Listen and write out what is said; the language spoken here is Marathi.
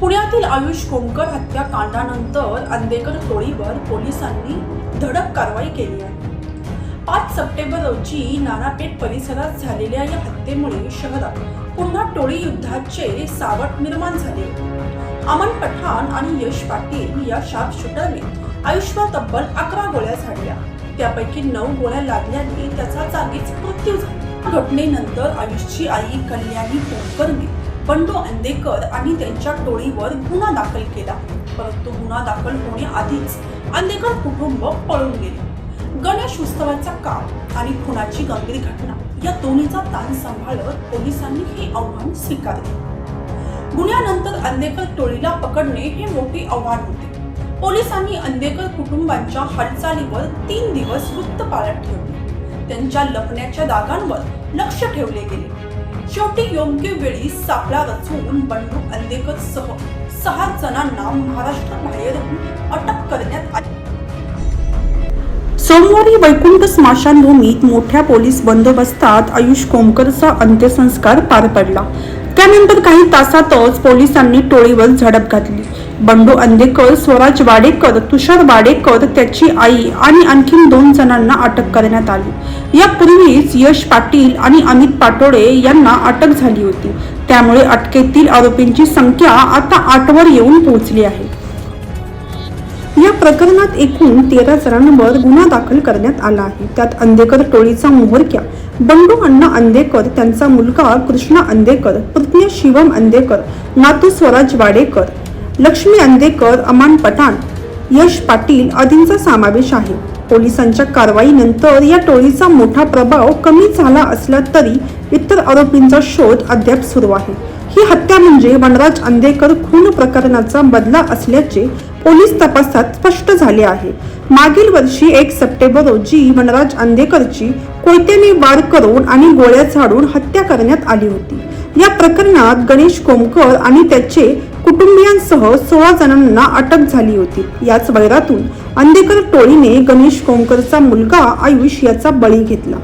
पुण्यातील आयुष कोमकर हत्याकांडानंतर अंदेकर टोळीवर पोलिसांनी धडक कारवाई केली आहे. पाच सप्टेंबर रोजी नानापेठ परिसरात झालेल्या या हत्येमुळे शहरात पुन्हा टोळी युद्धाचे सावट निर्माण झाले. अमन पठाण आणि यश पाटील या शार्प शूटरने आयुष्यवर तब्बल अकरा गोळ्या झाडल्या. त्यापैकी नऊ गोळ्या लागल्याने त्याचा जागीच मृत्यू झाला. घटनेनंतर आयुषची आई कल्याणी कोकरने बंडू अंदेकर आणि त्यांच्या टोळीवर गुन्हा दाखल केला. परंतु गुन्हा दाखल होण्याआधीच अंदेकर कुटुंब पळून गेले. गणेश उत्सवाचा काळ आणि खुनाची गंभीर घटना या दोन्हीचा ताण सांभाळत पोलिसांनी हे आव्हान स्वीकारले. गुन्ह्यानंतर अंदेकर टोळीला पकडणे हे मोठे आव्हान होते. पोलिसांनी अंदेकर कुटुंबांच्या हालचालीवर तीन दिवस वृत्त पाळत ठेवले. त्यांच्या लपण्याच्या दागांवर लक्ष ठेवले गेले. शेवटी योग्य वेळी सापळा रचवून बंडू अंदेकर सह सहा जणांना महाराष्ट्राबाहेरून अटक करण्यात आली. सोमवारी वैकुंठ स्मशानभूमीत मोठ्या पोलीस बंदोबस्तात आयुष कोमकरचा अंत्यसंस्कार पार पडला. त्यानंतर काही तासातच पोलिसांनी टोळीवर झडप घातली. बंडू अंदेकर स्वराज वाडेकर तुषार वाडेकर त्याची आई आणि आणखीन दोन जणांना अटक करण्यात आली. यापूर्वीच यश पाटील आणि अमित पाटोळे यांना अटक झाली होती. त्यामुळे अटकेतील आरोपींची संख्या आता आठवर येऊन पोहोचली आहे. या प्रकरणात एकूण तेरा जणांवर गुन्हा दाखल करण्यात आला आहे. त्यात अंदेकर टोळीचा मोहरक्या बंडू अण्णा अंदेकर त्यांचा मुलगा कृष्णा अंदेकर पत्नी शिवम अंदेकर नातू स्वराज वाडेकर लक्ष्मी अंदेकर अमान पठाण यश पाटील आदींचा समावेश आहे. पोलिसांच्या कारवाईनंतर या टोळीचा मोठा प्रभाव कमी झाला असला तरी इतर आरोपींचा शोध अद्याप सुरू आहे. ही हत्या म्हणजे वनराज अंदेकर खून प्रकरणाचा बदला असल्याचे पोलीस तपासात स्पष्ट झाले आहे. मागील वर्षी एक सप्टेंबर रोजी वनराज अंदेकरची कोयत्याने वार करून आणि गोळ्या झाडून हत्या करण्यात आली होती. या प्रकरणात गणेश कोमकर आणि त्याचे कुटुंबियांसह सोळा जणांना अटक झाली होती. याच वैरातून अंदेकर टोळीने गणेश कोमकरचा मुलगा आयुष याचा बळी घेतला.